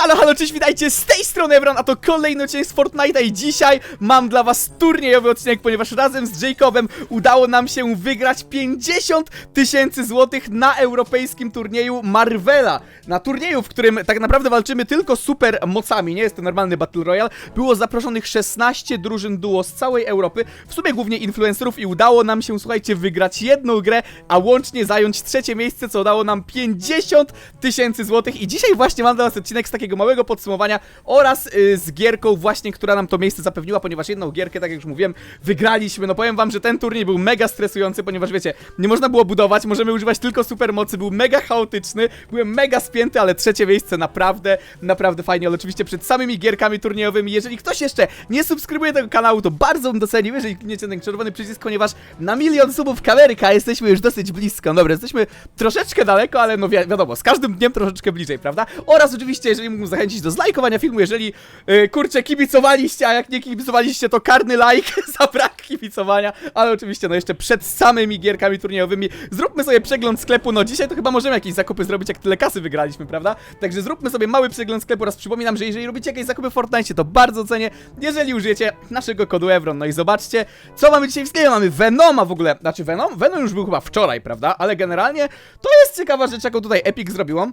Halo, halo, cześć, witajcie, z tej strony Ebron, a to kolejny odcinek z Fortnite'a i dzisiaj mam dla was turniejowy odcinek, ponieważ razem z Jacobem udało nam się wygrać 50 tysięcy złotych na europejskim turnieju Marvela. Na turnieju, w którym tak naprawdę walczymy tylko super mocami, nie jest to normalny Battle Royale. Było zaproszonych 16 drużyn duo z całej Europy, w sumie głównie influencerów i udało nam się, słuchajcie, wygrać jedną grę, a łącznie zająć trzecie miejsce, co dało nam 50 tysięcy złotych i dzisiaj właśnie mam dla was odcinek z takiego małego podsumowania oraz y, z gierką właśnie, która nam to miejsce zapewniła, ponieważ jedną gierkę, tak jak już mówiłem, wygraliśmy. No powiem wam, że ten turniej był mega stresujący, ponieważ wiecie, nie można było budować, możemy używać tylko supermocy, był mega chaotyczny, byłem mega spięty, ale trzecie miejsce naprawdę, naprawdę fajnie, ale oczywiście przed samymi gierkami turniejowymi, jeżeli ktoś jeszcze nie subskrybuje tego kanału, to bardzo bym docenił, jeżeli klikniecie ten czerwony przycisk, ponieważ na milion subów kamerka jesteśmy już dosyć blisko. Dobra, jesteśmy troszeczkę daleko, ale no wi wiadomo, z każdym dniem troszeczkę bliżej, prawda? Oraz oczywiście, jeżeli mógłbym zachęcić do zlajkowania filmu, jeżeli yy, kurczę kibicowaliście, a jak nie kibicowaliście, to karny like za brak kibicowania, ale oczywiście no jeszcze przed samymi gierkami turniejowymi zróbmy sobie przegląd sklepu, no dzisiaj to chyba możemy jakieś zakupy zrobić, jak tyle kasy wygraliśmy, prawda? Także zróbmy sobie mały przegląd sklepu oraz przypominam, że jeżeli robicie jakieś zakupy w Fortnite, to bardzo cenię, jeżeli użyjecie naszego kodu Evron, no i zobaczcie, co mamy dzisiaj w sklepie, mamy Venoma w ogóle, znaczy Venom? Venom już był chyba wczoraj, prawda? Ale generalnie to jest ciekawa rzecz, jaką tutaj Epic zrobiło.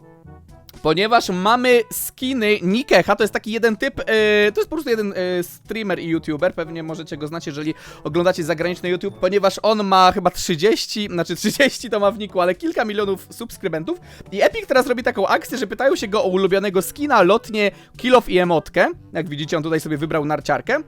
Ponieważ mamy skiny Nikecha, to jest taki jeden typ, e, to jest po prostu jeden e, streamer i youtuber, pewnie możecie go znać, jeżeli oglądacie zagraniczny YouTube, ponieważ on ma chyba 30, znaczy 30 to ma w niku, ale kilka milionów subskrybentów i Epic teraz robi taką akcję, że pytają się go o ulubionego skina, lotnie, kill off i emotkę, jak widzicie on tutaj sobie wybrał narciarkę.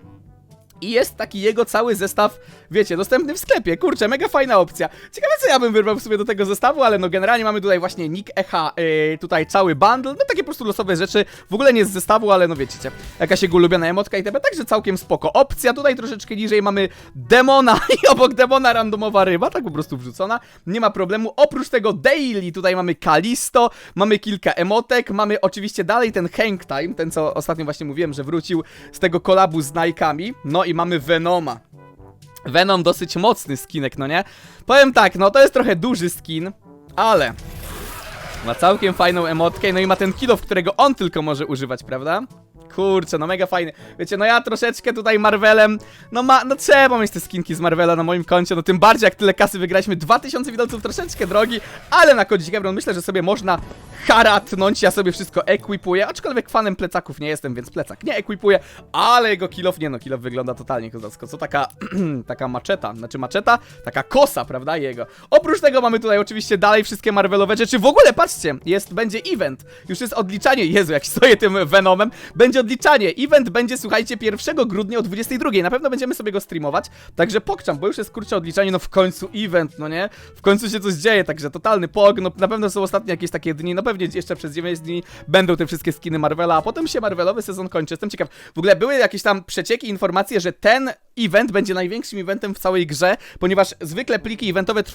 I jest taki jego cały zestaw, wiecie, dostępny w sklepie. Kurczę, mega fajna opcja. Ciekawe, co ja bym wybrał sobie do tego zestawu, ale no generalnie mamy tutaj właśnie Nick Echa, yy, tutaj cały bundle, no takie po prostu losowe rzeczy. W ogóle nie z zestawu, ale no wiecie, jakaś jego ulubiona emotka i itp. Także całkiem spoko. Opcja tutaj troszeczkę niżej mamy demona i obok demona randomowa ryba, tak po prostu wrzucona. Nie ma problemu. Oprócz tego daily tutaj mamy Kalisto, mamy kilka emotek, mamy oczywiście dalej ten Hang Time, ten co ostatnio właśnie mówiłem, że wrócił z tego kolabu z Nike'ami. No i mamy Venoma. Venom dosyć mocny skinek, no nie? Powiem tak, no to jest trochę duży skin, ale ma całkiem fajną emotkę, no i ma ten kilof, którego on tylko może używać, prawda? Kurczę, no mega fajny. Wiecie, no ja troszeczkę tutaj Marvelem, no ma, no trzeba mieć te skinki z Marvela na moim koncie, no tym bardziej jak tyle kasy wygraliśmy, 2000 widelców troszeczkę drogi, ale na kodzik Ebron myślę, że sobie można haratnąć, ja sobie wszystko ekwipuję, aczkolwiek fanem plecaków nie jestem, więc plecak nie ekwipuję, ale jego kilof, nie no, kilof wygląda totalnie kozacko, co taka, taka maczeta, znaczy maczeta, taka kosa, prawda, jego. Oprócz tego mamy tutaj oczywiście dalej wszystkie Marvelowe rzeczy, w ogóle patrzcie, jest, będzie event, już jest odliczanie, Jezu, jak stoję tym Venomem, będzie odliczanie, event będzie, słuchajcie, 1 grudnia o 22, na pewno będziemy sobie go streamować, także pokczam, bo już jest kurczę odliczanie, no w końcu event, no nie, w końcu się coś dzieje, także totalny pog, no na pewno są ostatnie jakieś takie dni, no pewnie jeszcze przez 9 dni będą te wszystkie skiny Marvela, a potem się Marvelowy sezon kończy. Jestem ciekaw. W ogóle były jakieś tam przecieki, informacje, że ten event będzie największym eventem w całej grze, ponieważ zwykle pliki eventowe y,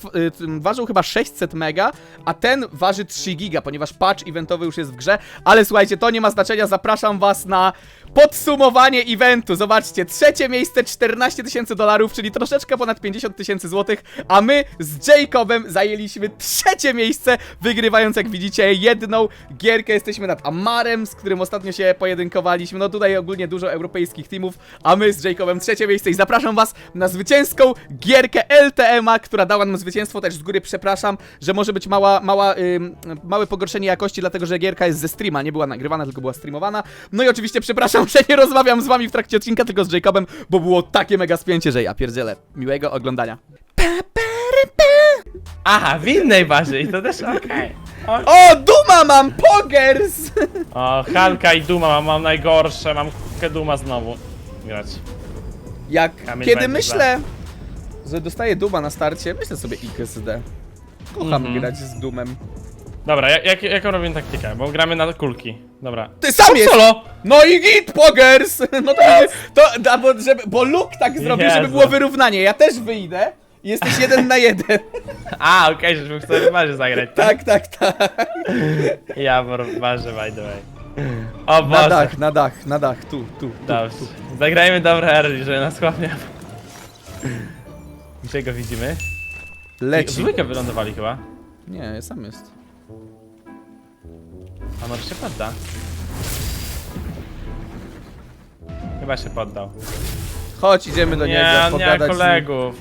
ważą chyba 600 mega, a ten waży 3 giga, ponieważ patch eventowy już jest w grze, ale słuchajcie, to nie ma znaczenia, zapraszam was na na podsumowanie eventu. Zobaczcie, trzecie miejsce 14 tysięcy dolarów, czyli troszeczkę ponad 50 tysięcy złotych, a my z Jacobem zajęliśmy trzecie miejsce, wygrywając, jak widzicie, jedną gierkę. Jesteśmy nad Amarem, z którym ostatnio się pojedynkowaliśmy. No tutaj ogólnie dużo europejskich teamów, a my z Jacobem trzecie miejsce i zapraszam was na zwycięską gierkę LTM-a, która dała nam zwycięstwo. Też z góry przepraszam, że może być mała, mała, ym, małe pogorszenie jakości, dlatego że gierka jest ze streama, nie była nagrywana, tylko była streamowana. No i oczywiście przepraszam, że nie rozmawiam z wami w trakcie odcinka, tylko z Jacobem, bo było takie mega spięcie, że ja pierdzielę. Miłego oglądania. Aha, w innej bazie i to też okej. O, O, Duma mam! Pogers! o, Halka i Duma mam, mam najgorsze, mam k***ę Duma znowu grać. Jak Kamil kiedy będzie myślę, że dostaję Duma na starcie, myślę sobie XD. Kocham Mhm. grać z Dumem. Dobra, jak, jak, jaką robimy taktykę? Bo gramy na kulki. Dobra. Ty sam jest! Solo! No i git, Pogers! No to, będzie, to a, bo, żeby, bo Luke tak zrobił, żeby Jezu. było wyrównanie. Ja też wyjdę. i Jesteś jeden na jeden. A, okej, żeśmy chcemy w bazie zagrać. Tak, tak, tak. Ja w bazie, by the way. O Na Boże. dach, na dach, na dach, tu, tu. tu. Dobrze. Zagrajmy dobre early, żeby nas chłopnie... Gdzie go widzimy? W Leci. dwójkę wylądowali chyba. Nie, sam jest. Może się podda? Chyba się poddał. Chodź, idziemy do Nie, niego, on nie ma pogadać z nim. kolegów.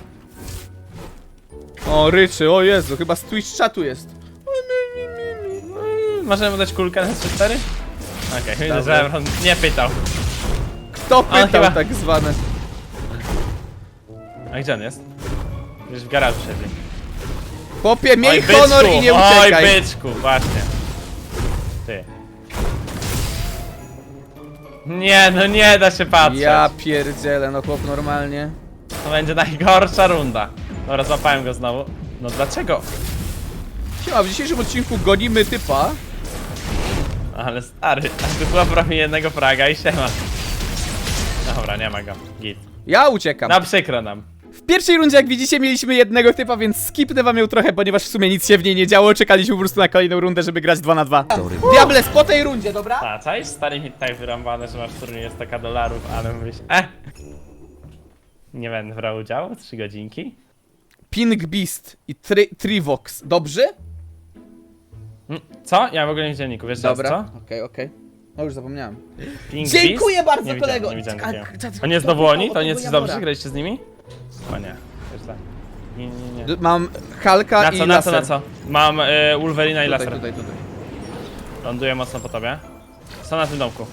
O, ryczy, o Jezu, chyba z Twitch czatu jest. Mm, Możemy mu dać kulkę na 3-4? Okej, widzę, że on nie pytał. Kto pytał chyba- tak zwane? A gdzie on jest? Gdzieś w garażu siedzi. Chłopie, miej honor i nie Oj, uciekaj. byczku, właśnie. Nie, no nie da się patrzeć. Ja pierdzielę, no chłop normalnie. To będzie najgorsza runda. Dobra, złapałem go znowu. No dlaczego? Siema, w dzisiejszym odcinku gonimy typa. Ale stary, a tu chłop robi jednego fraga i siema. Dobra, nie ma go. Git. Ja uciekam. No przykro nam. W pierwszej rundzie, jak widzicie, mieliśmy jednego typa, więc skipnę wam ją trochę, ponieważ w sumie nic się w niej nie działo. Czekaliśmy po prostu na kolejną rundę, żeby grać 2 na 2 Diables, po tej rundzie, dobra? A, cześć, stary mi tak wyrąbane, że masz w turnieju 100 dolarów, ale mówisz, eh. Nie będę brał udziału, 3 godzinki. Pink Beast i tri Trivox, dobrze? Mm, Co? Ja w ogóle nie w dzienniku, wiesz teraz, Dobra, co? okej, okej. No już zapomniałem. Pink Dziękuję Beast? bardzo, nie widziałem, kolego. Nie widziałem A, takiego. a, To nie jest to znowu oni? było To nie jest dobrze? Graliście z nimi? O nie, tak. Nie, nie, nie. D- Mam Halka Na i co, na co, laser. na co? Mam y, Wolverina i Tutaj, laser. tutaj, tutaj. Ląduję mocno po tobie. Co na tym domku?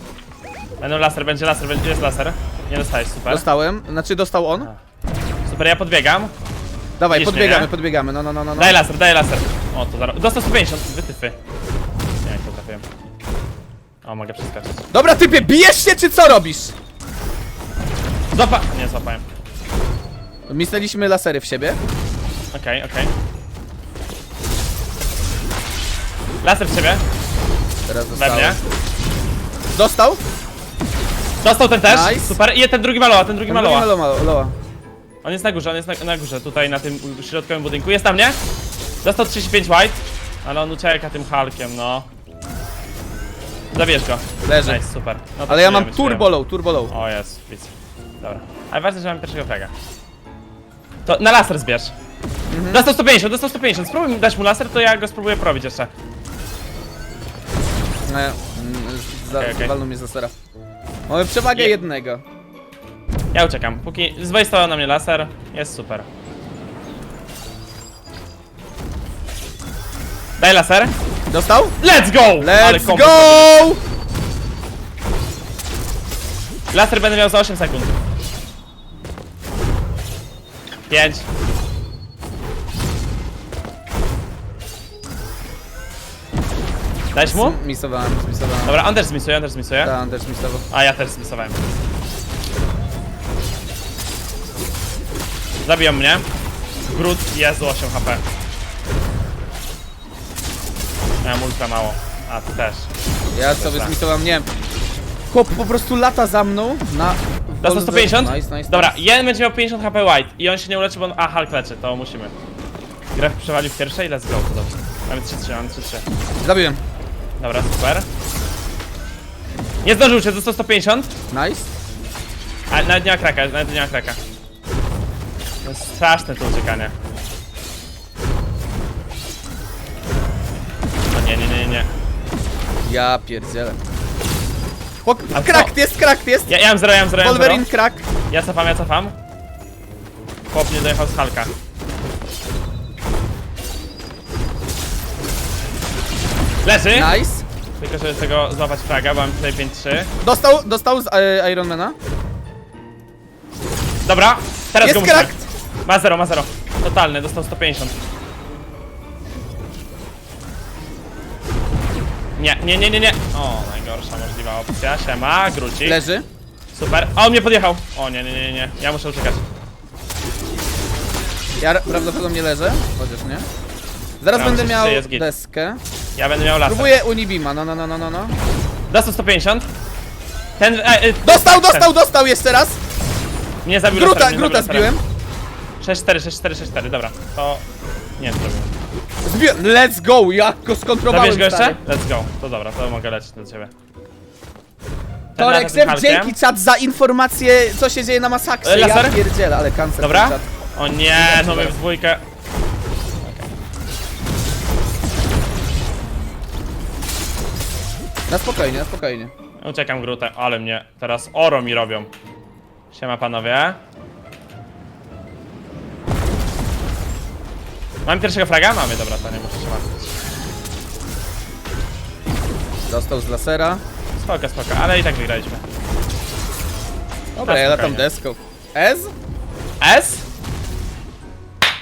Będą laser, będzie laser, będzie jest laser. Nie dostałeś, super. Dostałem, znaczy dostał on. A. Super, ja podbiegam. Dawaj, Widzisz mnie, podbiegamy, nie? podbiegamy, no, no, no, no. no. Daj laser, daj laser. O, to zaraz. Dostał 150, wytyfy. Nie, jak to trafiłem. O, mogę przeskoczyć. Dobra, typie, bijesz się, czy co robisz? Złapa... Nie, złapałem. Misnęliśmy lasery w siebie. Okej, okej. Laser w ciebie, Teraz we dostałem. mnie. Dostał? Dostał ten też, Nice. super. I ten drugi maloła, ten drugi maloła. Loa, Loa. On jest na górze, on jest na, na górze, tutaj na tym środkowym budynku. Jest tam, nie? Dostał 35 white, ale on ucieka tym Hulkiem, no. Zabierz go. Leży. Nice, super. No to Ale ja mam czujemy, turbo low, turbo low. O, jest, widzę. Dobra. Ale ważne, że mam pierwszego fraga. To na laser zbierz. Mhm. Dostał 150, dostał 150. Spróbuj dać mu laser, to ja go spróbuję probić jeszcze. E, mm, za, Okej, okej. Walnął mnie z lasera. Mamy przewagę Je- jednego. Ja uciekam. Póki zwejstował na mnie laser, jest super. Daj laser. Dostał? Let's go! Ale Let's kombo go! Laser będę miał za 8 sekund. 5. Dajesz mu? Misowałem, misowałem. Dobra, on też zmisuje, on też zmisuje. Tak, on też misował. A ja też zmisowałem. Zabiją mnie. Grud, Jezu, 8 HP. Miałem ultra mało. A, ty też. Ja sobie zmisowałem, nie wiem. Chłop po prostu lata za mną na... Dostał 150? Nice, nice, Dobra, nice. jeden będzie miał 50 HP white i on się nie uleczy, bo on... A, Hulk leczy, to musimy. Graf przewalił w pierwszej, let's go, to dobrze. Mamy 3-3, mamy 3-3. Zabiłem. Dobra, super. Nie zdążył cię, dostał 150. Nice. A nawet nie ma kraka, nawet nie ma kraka. To jest straszne to uciekanie. O nie, nie, nie, nie. Ja pierdzielę. O, A co? jest, krakt jest! Ja, ja mam zero, ja mam zero, ja mam zero. Wolverine krak. Ja cofam, ja cofam. Chłop nie dojechał z Halka. Leży! Nice. Tylko, żeby tego złapać fraga, bo mam tutaj 5-3. Dostał, dostał z e, Ironmana. Dobra, teraz Jest go musimy. krakt. Ma 0, ma 0. Totalny, dostał 150. Nie, nie, nie, nie, nie. O, najgorsza możliwa opcja. Siema, gruci. Leży. Super. A on mnie podjechał. O, nie, nie, nie, nie. Ja muszę uciekać. Ja ra- prawdopodobnie leżę, chociaż nie. Zaraz Ja będę myślę, miał że jest git. deskę. Ja będę miał laser. Próbuję Unibima, no, no, no, no, no, no. Dostał 150. Ten. E, e, Dostał, dostał, dostał jeszcze raz! Nie zabił Gruta, laserem, nie gruta zabił laserem. zbiłem. 6-4, 6-4, 6-4, dobra. To. Nie zrobiłem. Zbiłem, let's go, ja go skontrolowałem, Zabierz go jeszcze? stary. Let's go. To dobra, to mogę lecieć do ciebie. Ten Torek, laser z Hulkiem. dzięki czat za informację, co się dzieje na masakrze. E, laser? Ja pierdzielę, ale cancer Dobra? ten czat. O nie, no my w dwójkę. Na spokojnie, na spokojnie. Uciekam grutę, ale mnie teraz oro mi robią. Siema panowie. Mamy pierwszego fraga? Mamy, dobra, to nie muszę się martwić. Dostał z lasera. Spoko, spoko, ale i tak wygraliśmy. Dobra, ja latam spokojnie. deską. Ez? S?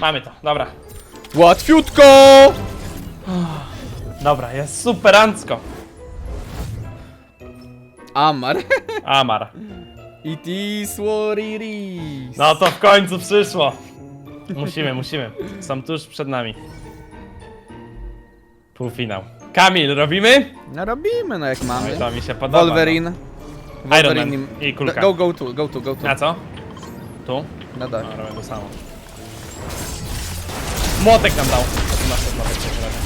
Mamy to, dobra. Łatwiutko! Dobra, jest superancko. Amar. Amar. It is what it is. No to w końcu przyszło. Musimy, musimy. Są tuż przed nami. Półfinał. Kamil, robimy? No robimy, no jak No mamy. i to mi się podoba. Wolverine. Man im- i kulka. Go, go tu, go tu, go tu. No. Na co? Tu? Na dach. No, robię to samo. Młotek nam dał. Młotek w takim razie.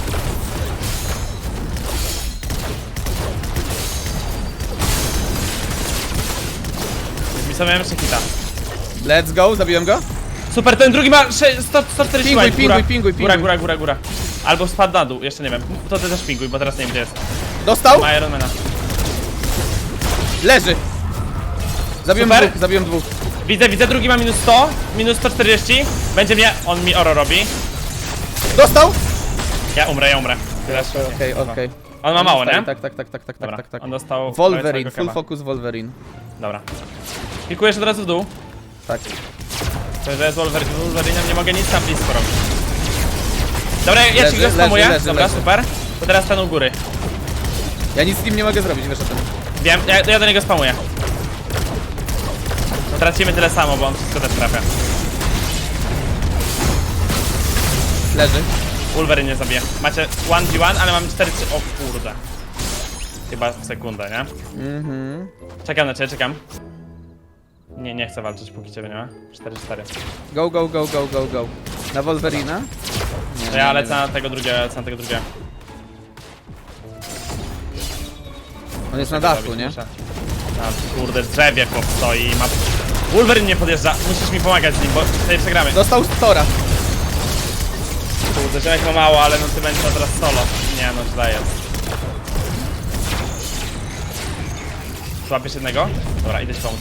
Mi sobie jeszcze hita. Let's go, zabiłem go. Super, ten drugi ma sze- 100, 140 Pinguj, łajb, góra. pinguj, pinguj, Góra, pinguj. góra, góra, góra. Albo spadł na dół, jeszcze nie wiem. To ty też pinguj, bo teraz nie wiem gdzie jest. Dostał? Ma Ironmana. Leży. Zabiłem Super. dwóch, zabiłem dwóch. Widzę, widzę, drugi ma minus 100, minus 140. Będzie mnie, on mi oro robi. Dostał? Ja umrę, ja umrę. Okej, okej. On ma mało, nie? Tak, tak, tak, tak, tak, Dobra, tak, tak. on dostał... Wolverine, całego full keba. focus Wolverine. Dobra. Klikujesz od razu w dół. Tak. To, jest Wolverine, Wolverine, nie mogę nic tam blisko robić. Dobra, ja Leży, ci go spamuję. leży, Dobra, leży. super. To teraz ten u góry. Ja nic z nim nie mogę zrobić, wiesz o tym. Wiem, ja, ja do niego spamuję. No tracimy tyle samo, bo on wszystko też trafia. Leży. Wolverine nie zabije. Macie 1v1, ale mam 4 3 O kurde. Chyba w sekundę, nie? Mhm. Czekam na ciebie, czekam. Nie, nie chcę walczyć, póki ciebie nie ma. 4-4. Go, go, go, go, go, go. Na Wolverina? Nie, To ja nie, lecę nie. na tego drugiego, lecę na tego drugiego. On jest na dachu, nie? Na kurde drzewie chłop stoi i ma... Wolverine nie podjeżdża, musisz mi pomagać z nim, bo tutaj przegramy. Dostał Tora. Kurde, ziomek ma mało, ale no ty będziesz teraz solo. Nie no, źle jest. Złapiesz jednego? Dobra, idę ci pomóc.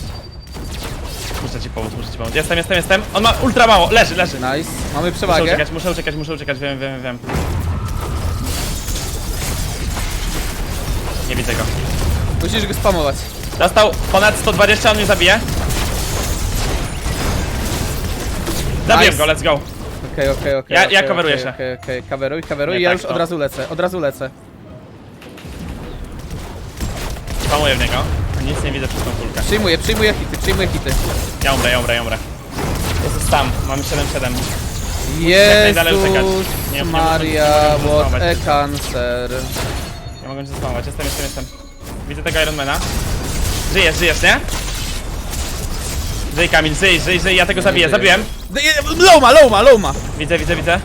Muszę ci pomóc, muszę ci pomóc. Jestem, jestem, jestem. On ma ultra mało, leży, leży. Nice. Mamy Muszę przewagę. uciekać, muszę uciekać, muszę uciekać, wiem, wiem, wiem. Nie widzę go. Musisz go spamować. Dostał ponad 120, on mnie zabije. Zabiłem Nice. go, let's go. Okej, okej, okej. Ja- okej, ja coveruję okej, się. Okej, okej, coveruj, coveruj. Nie, Ja tak, już to. od razu lecę, od razu lecę. Spamuję w niego. Nic nie widzę przez tą kulkę. Przyjmuję, przyjmuję hity, przyjmuję hity. Ja umrę, ja umrę, ja umrę. Jezus tam, mamy 7-7. jak najdalej uciekać. Jezus Nie- nie Maria, nie what a cancer. Nie mogę cię spamować, jestem, jestem, jestem. Widzę tego Ironmana. Żyjesz, żyjesz, nie? Żyj Kamil, żyj, żyj, żyj, ja tego zabiję, żyję. zabiłem. Loma, loma, loma. Widzę, widzę, widzę.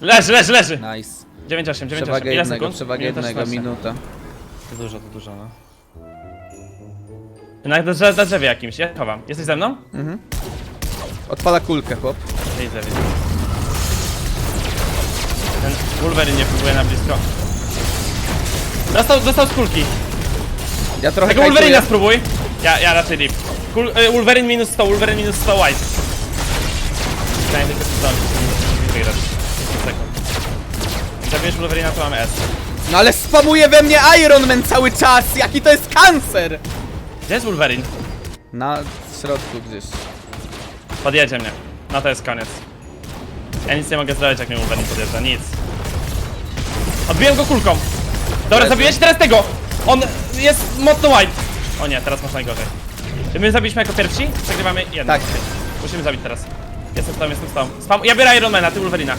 Leży, leży, leży. Nice. 9-8, 9-8. Przewagę Ile jednego, sekund? przewagę Minuta jednego, 16. minuta. To dużo, to dużo, no. Na, drzewie- na drzewie jakimś, ja chowam. Jesteś ze mną? Odpala kulkę, chłop. Widzę, widzę. Ten Wolverine nie próbuje na blisko. Dostał, dostał z kulki. Ja trochę Tego. Wolverina spróbuj. Ja, ja raczej deep. Kul, y, Wolverine minus 100, Wolverine minus 100 white. Chciałem tylko zdążyć, żeby wygrać. 10 sekund. Zabijesz Wolverina, to mamy S. No ale spamuje we mnie Iron Man cały czas! Jaki to jest kancer! Gdzie jest Wolverine? Na środku gdzieś. Podjedzie mnie. No to jest koniec. Ja nic nie mogę zrobić, jak mnie Wolverine podjeżdża, nic. Odbiłem go kulką. Dobra, zabiłeś teraz tego! On jest mocno white. O nie, teraz masz najgorzej. Czy my zabiliśmy jako pierwsi? Przegrywamy jedno. Tak. Musimy zabić teraz. Jestem tobą, jestem tobą. Spam. Ja biorę Ironmana, ty Wolverina.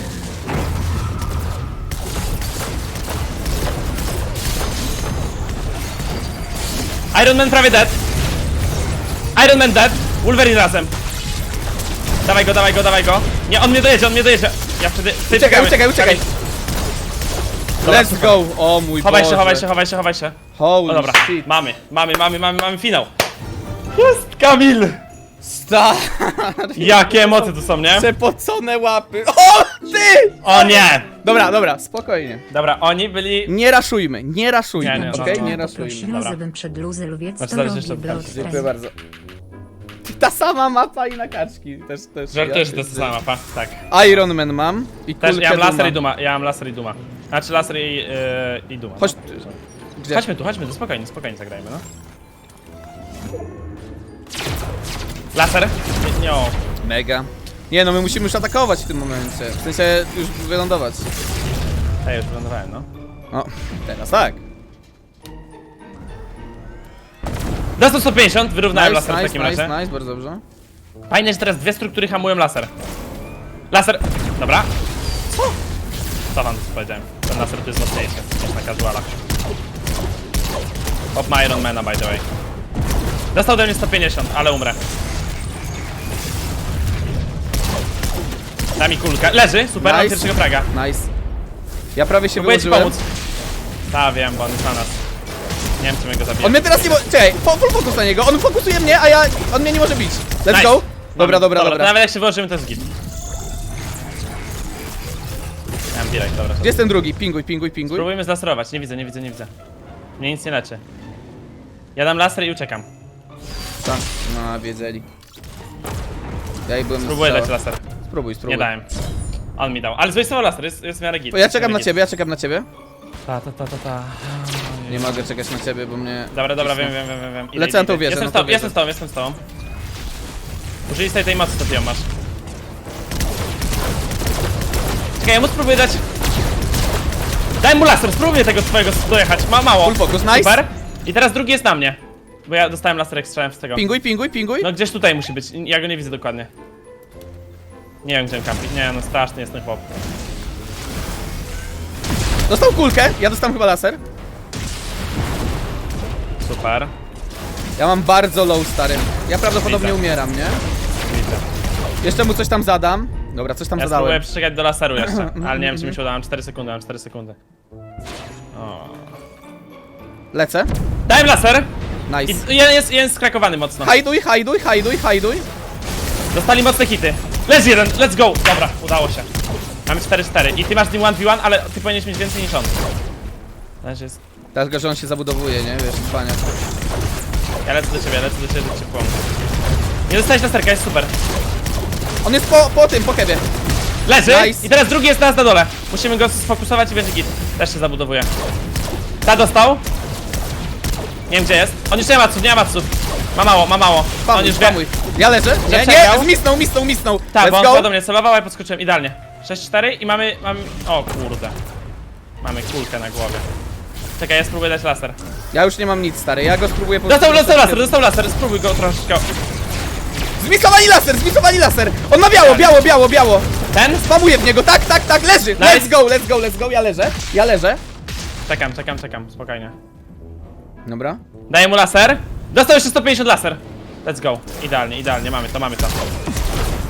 Iron Man prawie dead. Iron Man dead. Wolverine razem. Dawaj go, dawaj go, dawaj go. Nie, on mnie dojedzie, on mnie dojedzie. Ja wtedy... wtedy Uciekaj, czekamy. uciekaj, uciekaj! Dobra, Let's super. go! O mój Chowaj Boże. się, chowaj się, chowaj się, chowaj się. Holy O dobra, shit. mamy, mamy, mamy, mamy, mamy finał. Jest Kamil! Tak! Jakie emocje tu są, nie? Przepocone łapy. O, ty! O nie! Dobra, dobra, spokojnie. Dobra, oni byli... Nie raszujmy, nie raszujmy, Nie, nie, no, okej? no. Nie raszujmy. Dobra. przed luzy lubiec Znaczy, to zaraz robi jeszcze. Dziękuję bardzo. Ta sama mapa i na kaczki. Też, też. Że to jest ta sama mapa, tak. Iron Man mam i Też kulkę ja mam laser i duma, ja mam laser i duma. Znaczy laser i, yy, i duma. Chodź- no. Gdzie? Chodźmy tu, chodźmy tu, spokojnie, spokojnie zagrajmy, no. Laser? Nie, nie o. Mega. Nie no, my musimy już atakować w tym momencie. W sensie już wylądować. Ja już wylądowałem, no. O, teraz tak. Dostał 150, wyrównałem Nice, laser w takim nice, razie. nice, bardzo dobrze. Fajne, że teraz dwie struktury hamują laser. Laser, dobra. Co? Co wam powiedziałem? Ten laser tu jest mocniejszy niż na casualach. Hop ma Ironmana by the way. Dostał ode mnie 150, ale umrę. Da mi kulkę. Leży, super, mam Nice. pierwszego fraga. Nice. Ja prawie się Próbuję wyłożyłem. pomóc. Ta, wiem, bo on jest na nas. Nie wiem, czy my go zabijemy. On mnie teraz nie mo... Czekaj, fo- full focus na niego. On fokusuje mnie, a ja... On mnie nie może bić. Let's Nice. go. Dobra, dobra, To dobra. nawet jak się wyłożymy, to jest git. Ja mam direct, dobra. Gdzie jest ten drugi? Pinguj, pinguj, pinguj. Spróbujmy zlaserować. Nie widzę, nie widzę, nie widzę. Mnie nic nie leczy. Ja dam laser i uciekam. Tak, no wiedzieli. Ja i byłem Spróbuję dać laser. Spróbuj, spróbuj. Nie dałem. On mi dał. Ale zwastował laser, jest, jest w miarę git. Ja czekam Jest w na ciebie, ja czekam na ciebie. Ta, ta, ta, ta, ta. Nie mogę czekać na ciebie, bo mnie... Dobra, dobra, wiem, wiem, wiem, wiem, wiem. Idę, Lecę na idę, tą idę. wieżę, Jestem na z tą tobą, jestem wieżę. z tobą, jestem z tobą. Użyj tej, tej mocy, co ty ją masz. Czekaj, ja mu spróbuję dać... Daj mu laser, spróbuję tego twojego dojechać. Ma mało. Full focus, nice. Super. I teraz drugi jest na mnie. Bo ja dostałem laser jak strzelałem z tego. Pinguj, pinguj, pinguj. No gdzieś tutaj musi być, ja go nie widzę dokładnie. Nie wiem gdzie on kampi, nie no straszny jest ten chłop. Dostał kulkę, ja dostałem chyba laser. Super, Ja mam bardzo low, stary. Ja prawdopodobnie umieram, nie? widzę. Jeszcze mu coś tam zadam. Dobra, coś tam Ja spróbuję zadałem. przyczekać do laseru jeszcze, ale nie wiem czy mi się uda, mam 4 sekundy, mam 4 sekundy. O. Lecę. Dałem laser! Nice. Jeden jest, jeden jest skrakowany mocno. Hajduj, hajduj, hajduj, hajduj. Dostali mocne hity. Leży jeden, let's go! Dobra, udało się. Mamy 4-4 i ty masz z nim 1v1, ale ty powinieneś mieć więcej niż on. Też jest... Dlatego, że on się zabudowuje, nie? Wiesz, panie. Ja lecę do ciebie, lecę do ciebie, cię pomóc. Nie dostałeś laserka, jest super. On jest po, po tym, po kewie. Leży! Nice. I teraz drugi jest nas na dole. Musimy go sfokusować i będzie git. Też się zabudowuje. Ta dostał. Nie wiem gdzie jest. On już nie ma cud, nie ma cud. Ma mało, ma mało. On Pamuj, już wie. pamuj. Ja leżę? Nie, nie, czekał. zmisnął, misnął, misnął. Tak, bo Let's on go. do mnie celował, a ja podskoczyłem idealnie. 6-4 i mamy, mamy... O kurde. Mamy kulkę na głowie. Czekaj, ja spróbuję dać laser. Ja już nie mam nic, stary. Ja go spróbuję po Dostał, prostu- dostał laser, dostał laser. Spróbuj go troszeczkę. Zmisowali laser, zmisowali laser. On ma biało, biało, biało, biało. Ten? Spamuję w niego, tak, tak, tak, leży. Nice. Let's go, let's go, let's go. Ja leżę, ja leżę. Czekam, czekam, czekam. Spokojnie. Dobra. Daję mu laser. Dostał jeszcze 150 laser. Let's go. Idealnie, idealnie. Mamy to, mamy to.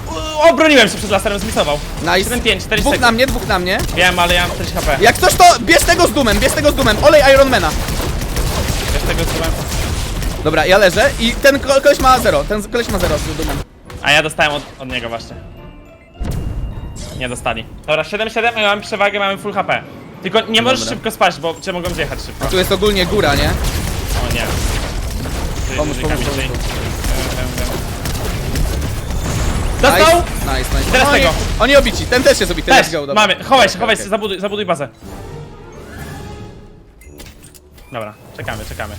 U- Obroniłem się przed laserem, zmisował. Nice. 7-5, 4 Dwóch sekund. na mnie, dwóch na mnie. Wiem, ale ja mam 40 HP. Jak coś to, bierz tego z dumem, bierz tego z dumem. Olej Ironmana. Wiesz tego zdobyłem. Dobra, ja leżę i ten ko koleś ma zero. Ten koleś ma zero z dumem. A ja dostałem od, od niego właśnie. Nie dostali. Dobra, 7-7, a ja mam przewagę, mamy full HP. Tylko nie możesz Dobra. szybko spaść, bo cię mogą zjechać szybko. Tu jest ogólnie góra, nie? Nie. Pomóż, pomóż. Dostał! Nice, nice, nice. teraz oni, tego. Oni obici, ten też jest obity, Też, let's go, dobra. mamy. Chowaj się, chowaj Okej. się, zabuduj, zabuduj bazę. Dobra, czekamy, czekamy.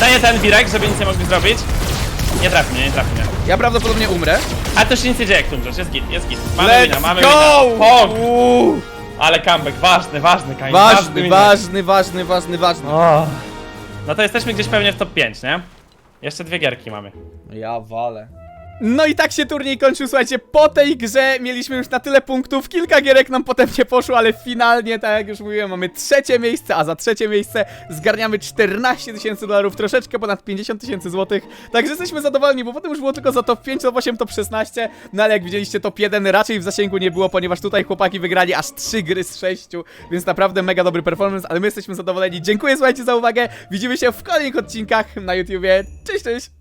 Daję ten wirek, żeby nic nie mogli zrobić. Nie trafi mnie, nie trafi mnie. Ja prawdopodobnie umrę. Ale to się nic nie dzieje, jak tu umrzesz, jest git, jest git. Mamy wina, mamy go! wina. Pog! Uuu. Ale comeback, ważny, ważny comeback. Ważny, ważny, ważny, ważny, ważny. O. No to jesteśmy gdzieś pewnie w top 5, nie? Jeszcze dwie gierki mamy. Ja walę. No i tak się turniej kończył, słuchajcie, po tej grze mieliśmy już na tyle punktów, kilka gierek nam potem nie poszło, ale finalnie, tak jak już mówiłem, mamy trzecie miejsce, a za trzecie miejsce zgarniamy 14 tysięcy dolarów, troszeczkę ponad 50 tysięcy złotych, także jesteśmy zadowoleni, bo potem już było tylko za top 5, top 8, top 16, no ale jak widzieliście top 1 raczej w zasięgu nie było, ponieważ tutaj chłopaki wygrali aż 3 gry z 6, więc naprawdę mega dobry performance, ale my jesteśmy zadowoleni, dziękuję słuchajcie za uwagę, widzimy się w kolejnych odcinkach na YouTubie, cześć, cześć!